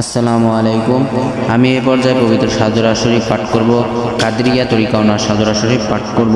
আসসালামু আলাইকুম। আমি এ পর্যায়ে পবিত্র সাজরা শরীফ পাঠ করব, কাদরিয়া তরিকা ওনার সাজরা শরীফ পাঠ করব।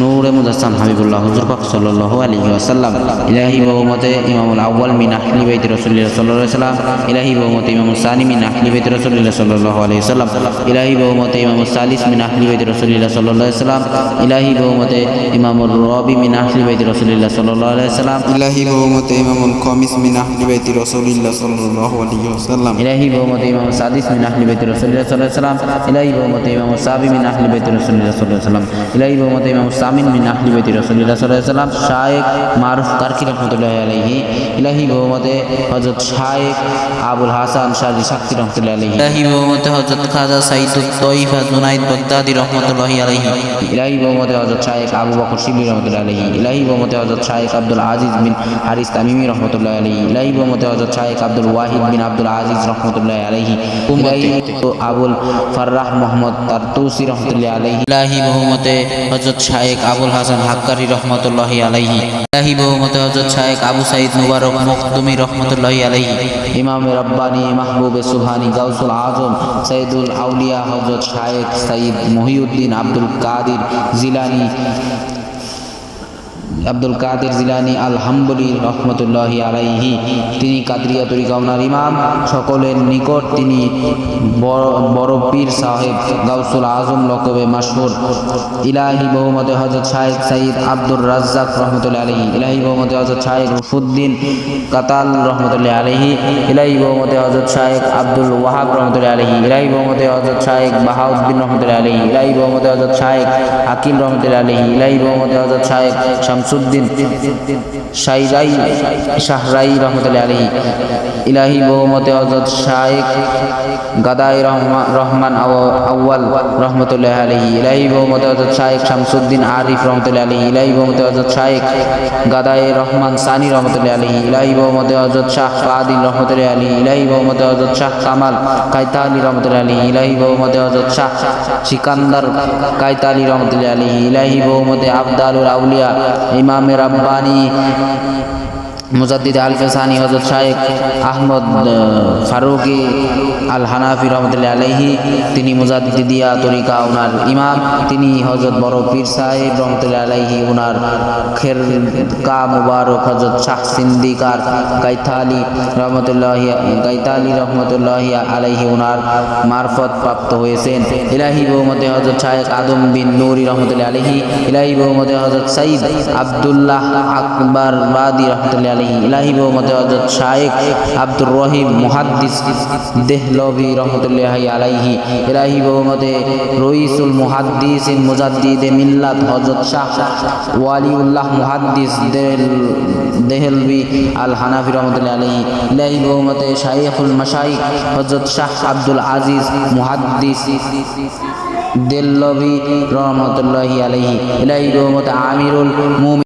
নূরে মুদাসাম হাবিবুল্লাহ, হুজুর পাক সাল্লাল্লাহু আলাইহি ওয়াসাল্লাম, ইলাহি বহুমতে ইমামুল আউয়াল মিন আহলি বাইত রাসূলুল্লাহ সাল্লাল্লাহু আলাইহি সাল্লাম ইলাহি বহুমতে ইমামুল সানি মিন আহলি বাইত রাসূলুল্লাহ সাল্লাল্লাহু আলাইহি সাল্লাম ইলাহি বহুমতে ইমামুল সালিস মিন আহলি বাইত রাসূলুল্লাহ সাল্লাল্লাহু আলাইহি সাল্লাম ইলাহি বহুমতে ইমামুল রবি মিন আহলি বাইত রাসূলুল্লাহ সাল্লাল্লাহু আলাইহি সাল্লাম ইলাহি বহুমতে ইমামুল কমিস মিন আহলি বাইতি রাসূলিল্লাহ সাল্লাল্লাহু আলাইহি ওয়াসাল্লাম إلهي بومت إمام السادس من أهل بيت رسول الله صلى الله عليه وسلم إلهي بومت إمام السابع من أهل بيت رسول الله صلى الله عليه وسلم إلهي بومت إمام الثامن من أهل بيت رسول الله صلى الله عليه وسلم শায়েক মারুফ কারকি রহমতুল্লাহ আলাইহি ইলাহি বহুমতে হযরত শায়েক আবুল হাসান শাহজি শাক্তি রহমতুল্লাহ আলাইহি ইলাহি বহুমতে হযরত খাজা সাইদ তৈফা জুনাইদ বাগদাদি রহমতুল্লাহ আলাইহি ইলাহি বহুমতে হযরত শায়েক আবু বকর শিবলি রহমতুল্লাহ আলাইহি ইলাহি বহুমতে হযরত শায়েক আব্দুল আজিজ বিন হারিস তামিমি রহমতুল্লাহ আলাইহি ইলাহি বহুমতে হযরত শায়েক আব্দুল ওয়াহিদ বিন আব্দুল আজিজ রহমতুল্লাহ ইলাহি আবুল ফাররাহ মোহাম্মদ তারতুসি রহমতুল্লাহ আলাইহি। ইলাহি বহুমতে হযরত শায়েক আবুল হাসান হাক্কারি রহমতুল্লাহ আলাইহি। ইলাহি বহুমতে হযরত শায়েক আবু সাইদ মুবারক মখদুমি রহমতুল্লাহ আলাইহি। ইমাম রব্বানি মাহবুব সুবহানি গাউসুল আজম সৈয়দুল আউলিয়া হযরত শায়েক সাইদ মহিউদ্দিন আব্দুল কাদির জিলানি আব্দুল কাদের জিলানি আল হাম্বলি রহমতুল্লাহি আলাইহি। তিনি কাদরিয়া তরিকা ওনার ইমাম। সকলের নিকট তিনি বড় পীর সাহেব গাউসুল আজম লকবে মাসহুর ইলাহি বহুমতে হজরত শাহেদ সাইদ আব্দুর রাজ্জাক রহমতুল্লাহ আলহি ইলাহি বহুমতে হজরত শাহেদ রুফুদ্দিন কাতাল রহমতুল্লাহ আলহি ইলাহি বহুমতে হজরত শাহেদ আব্দুল ওয়াহাব রহমতুল্লাহ আলহি ইলাহি বহুমতে হজরত শাহেদ বাহাউদ্দিন রহমতুল্লাহ আলহি ইলাহি বহুমতে হজরত শাহেদ আকিল রহমতুল্লাহ আলহি ইলাহি বহুমতে হজরত শাহেদ শামসুদ্দিন শাইরাই, শাহরাই রহমতুল্লাহ আলহি ইলাহি বহুমতে হজরত শাহেদ গাদাই রহমান রহমান রহমতুল্লাহ আলহি ইলাহি বহুমতে হজরত শাহেদ শামসুদ্দিন আরিফ রহমতুল্লাহ আলহি ইলাহি বহুমতে হজরত শাহেদ গাদাই রহমান সানি রহমতুল্লাহ আলহি ইলাহি বহুমতে হজরত শাহ কাদিল রহমতুল্লাহ আলহি ইলাহি বহুমতে হজরত শাহ কামাল কাইতালি রহমতুল্লাহ আলহি ইলাহি বহুমতে হজরত শাহ সিকান্দার কাইতালি রহমতুল্লাহ আলহি ইলাহি বহুমতে আবদালুল আউলিয়া ইমামে রাব্বানি মুজাদ্দিদ আল ফেসানি হজরত শাহেক আহমদ আহ, ফারুকি আল হানাফি রহমতুল্লাহ আলহি তিনি মুজাদ্দিদিয়া তরিকা ওনার ইমাম তিনি হজরত বড় পীর সাহেব রহমতুল্লাহ আলহি ওনার খের কা মুবারক হজরত শাহ সিন্দিকার গাইথালি রহমতুল্লাহ গাইতালি রহমতুল্লাহ আলাইহি ওনার মারফত প্রাপ্ত হয়েছেন। ইলাহি বহুমতে হজরত শাহেক আদম বিন নুরি রহমতুল্লাহ আলহি ইলাহি বহুমতে হজরত সাইদ আবদুল্লাহ আকবর বাদি রহমতুল্লাহ আলহি ইলাহি বহুমতে হজরত আব্দুর রহিম মুহাদ্দিস দেহলভি রহমতুল্লাহ আলাইহি। ইলাহি বহুমতে রইসুল মুহাদ্দিস মুজাদ্দিদে মিল্লাত হজরত শাহ ওয়ালিউল্লাহ মুহাদ্দিস দেল, দেহলভি আল হানাফি রহমতুল্লাহ আলহি ইলাহি বহুমতে শাইখুল মাশাইখ হজরত শাহ আব্দুল আজিজ মুহাদ্দিস দেল্লভি রহমতুল্লাহি আলহি ইলাহি বহুমতে আমিরুল মুমিন